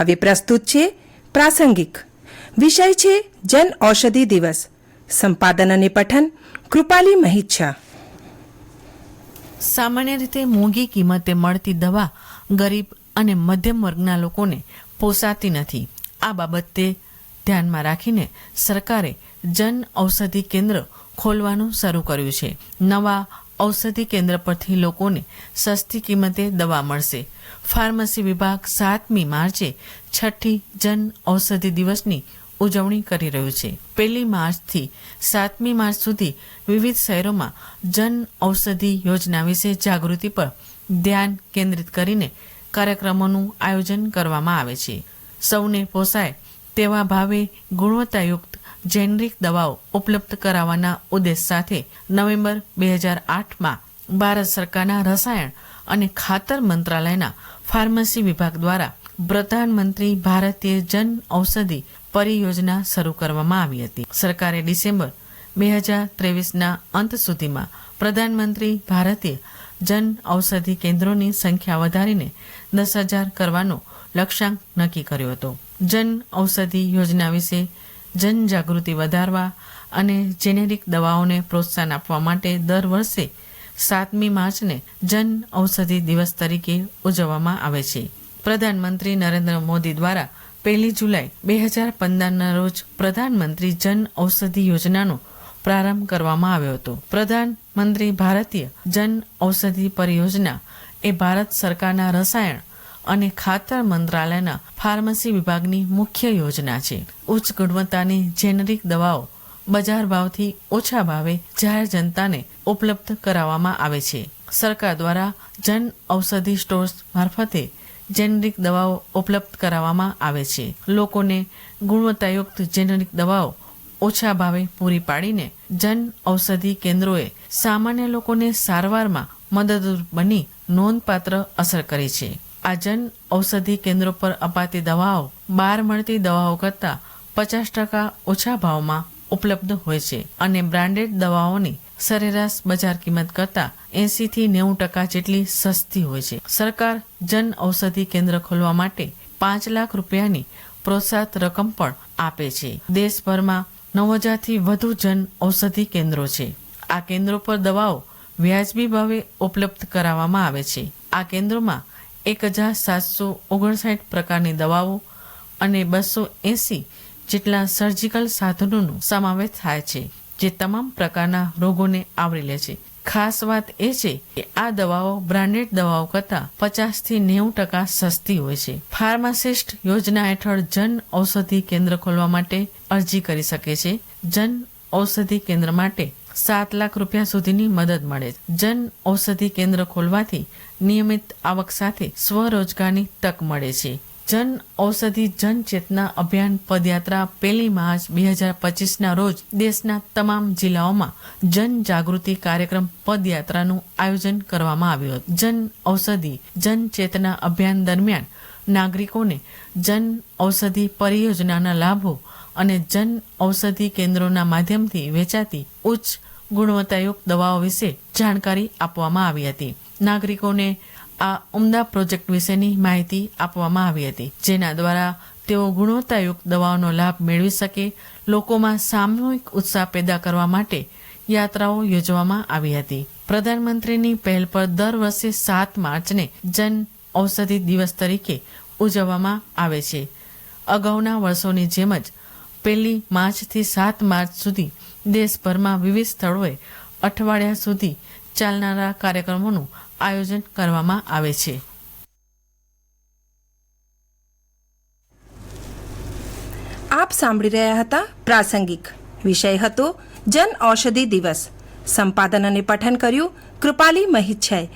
હવે પ્રસ્તુત છે પ્રાસંગિક. વિષય છે જન ઔષધિ દિવસ. સંપાદન અને પઠન કૃપાલી મહિચ્છા. સામાન્ય રીતે મોંઘી કિંમતે મળતી દવા ગરીબ અને મધ્યમ વર્ગના લોકોને પોસાતી નથી. આ બાબતે ધ્યાનમાં રાખીને સરકારે જન ઔષધિ કેન્દ્ર ખોલવાનું શરૂ કર્યું છે. નવા ઔષધિ કેન્દ્ર પરથી લોકોને સસ્તી કિંમતે દવા મળશે. ફાર્મસી વિભાગ સાતમી માર્ચે છઠ્ઠી જન ઔષધિ દિવસની ઉજવણી કરી રહ્યું છે. પહેલી માર્ચથી સાતમી માર્ચ સુધી વિવિધ શહેરોમાં જન ઔષધિ યોજના વિશે જાગૃતિ પર ધ્યાન કેન્દ્રિત કરીને કાર્યક્રમોનું આયોજન કરવામાં આવે છે. સૌને પોસાય તેવા ભાવે ગુણવત્તાયુક્ત જેનરિક દવાઓ ઉપલબ્ધ કરાવવાના ઉદ્દેશ સાથે નવેમ્બર બે હજાર આઠમાં ભારત સરકારના રસાયણ અને ખાતર મંત્રાલયના ફાર્મસી વિભાગ દ્વારા પ્રધાનમંત્રી ભારતીય જન ઔષધિ પરિયોજના શરૂ કરવામાં આવી હતી. સરકારે ડિસેમ્બર બે હજાર ત્રેવીસના અંત સુધીમાં પ્રધાનમંત્રી ભારતીય જન ઔષધિ કેન્દ્રોની સંખ્યા વધારીને દસ હજાર કરવાનો લક્ષ્યાંક નક્કી કર્યો હતો. જન ઔષધિ યોજના વિશે જનજાગૃતિ વધારવા અને જેનેરિક દવાઓને પ્રોત્સાહન આપવા માટે દર વર્ષે સાતમી માર્ચને જન ઔષધિ દિવસ તરીકે ઉજવવામાં આવે છે. પ્રધાનમંત્રી નરેન્દ્ર મોદી દ્વારા પહેલી જુલાઈ બે હજાર પંદરના રોજ પ્રધાનમંત્રી જન ઔષધિ યોજનાનો પ્રારંભ કરવામાં આવ્યો હતો. પ્રધાનમંત્રી ભારતીય જન ઔષધિ પરિયોજના એ ભારત સરકારના રસાયણ અને ખાતર મંત્રાલયના ફાર્મસી વિભાગની મુખ્ય યોજના છે. ઉચ્ચ ગુણવત્તાની જેનરિક દવાઓ બજાર ભાવથી ઓછા ભાવે જાહેર જનતાને ઉપલબ્ધ કરાવવામાં આવે છે. સરકાર દ્વારા જન ઔષધિ સ્ટોર્સ મારફતે જેનરિક દવાઓ ઉપલબ્ધ કરાવવામાં આવે છે. લોકોને ગુણવત્તાયુક્ત જેનરિક દવાઓ ઓછા ભાવે પૂરી પાડીને જન ઔષધિ કેન્દ્રોએ સામાન્ય લોકોને સારવારમાં મદદરૂપ બની નોંધપાત્ર અસર કરી છે. આ જન ઔષધિ કેન્દ્રો પર અપાતી દવાઓ બહાર મળતી દવાઓ કરતાં પચાસ ટકા ઓછા ભાવમાં ઉપલબ્ધ હોય છે અને બ્રાન્ડેડ દવાઓની સરેરાશ બજાર કિંમત કરતાં એંશીથી નેવું ટકા જેટલી સસ્તી હોય છે. સરકાર જન ઔષધિ કેન્દ્ર ખોલવા માટે પાંચ લાખ રૂપિયાની પ્રોત્સાહત રકમ પણ આપે છે. દેશભરમાં નવ હજારથી વધુ જન ઔષધિ કેન્દ્રો છે. આ કેન્દ્રો પર દવાઓ વ્યાજબી ભાવે ઉપલબ્ધ કરાવવામાં આવે છે. આ કેન્દ્રોમાં એક હજાર સાતસો ઓગણસાઠ પ્રકારની દવાઓ અને બસો એંસી જેટલા સર્જિકલ સાધનોનો સમાવેશ થાય છે, જે તમામ પ્રકારના રોગોને આવરી લે છે. ખાસ વાત એ છે કે આ દવાઓ બ્રાન્ડેડ દવાઓ કરતાં પચાસથી નેવું ટકા સસ્તી હોય છે. ફાર્માસિસ્ટ યોજના હેઠળ જન ઔષધિ કેન્દ્ર ખોલવા માટે અરજી કરી શકે છે. જન ઔષધિ કેન્દ્ર માટે સાત લાખ રૂપિયા સુધીની મદદ મળે છે. જન ઔષધિ કેન્દ્ર ખોલવાથી નિયમિત આવક સાથે સ્વરોજગારની તક મળે છે. જન ઔષધિ જન ચેતના અભિયાન પદયાત્રા પહેલી માર્ચ બે હજાર પચીસના રોજ દેશના તમામ જિલ્લાઓમાં જન જાગૃતિ કાર્યક્રમ પદયાત્રાનું આયોજન કરવામાં આવ્યું હતું. જન ઔષધિ જન ચેતના અભિયાન દરમિયાન નાગરિકોને જન ઔષધિ પરિયોજનાના લાભો અને જન ઔષધિ કેન્દ્રોના માધ્યમથી વેચાતી ઉચ્ચ ગુણવત્તાયુક્ત દવાઓ વિશે જાણકારી આપવામાં આવી હતી. નાગરિકોને આ ઉમદા પ્રોજેક્ટ વિશેની માહિતી આપવામાં આવી હતી, જેના દ્વારા તેઓ ગુણવત્તાયુક્ત દવાઓનો લાભ મેળવી શકે, લોકોમાં સામૂહિક ઉત્સાહ પેદા કરવા માટે યાત્રાઓ યોજવામાં આવી હતી. પ્રધાનમંત્રીની પહેલ પર દર વર્ષે સાત માર્ચને જન ઔષધિ દિવસ તરીકે ઉજવવામાં આવે છે. અગાઉના વર્ષોની જેમ જ પહેલી માર્ચથી સાત માર્ચ સુધી દેશભરમાં વિવિધ સ્થળોએ અઠવાડિયા સુધી ચાલનારા કાર્યક્રમોનું આયોજન કરવામાં આવે છે. આપ સાંભળી રહ્યા હતા પ્રાસંગિક વિષય હતો જન ઔષધિ દિવસ. સંપાદન અને પઠન કર્યું કૃપાલી મહિચ્છાએ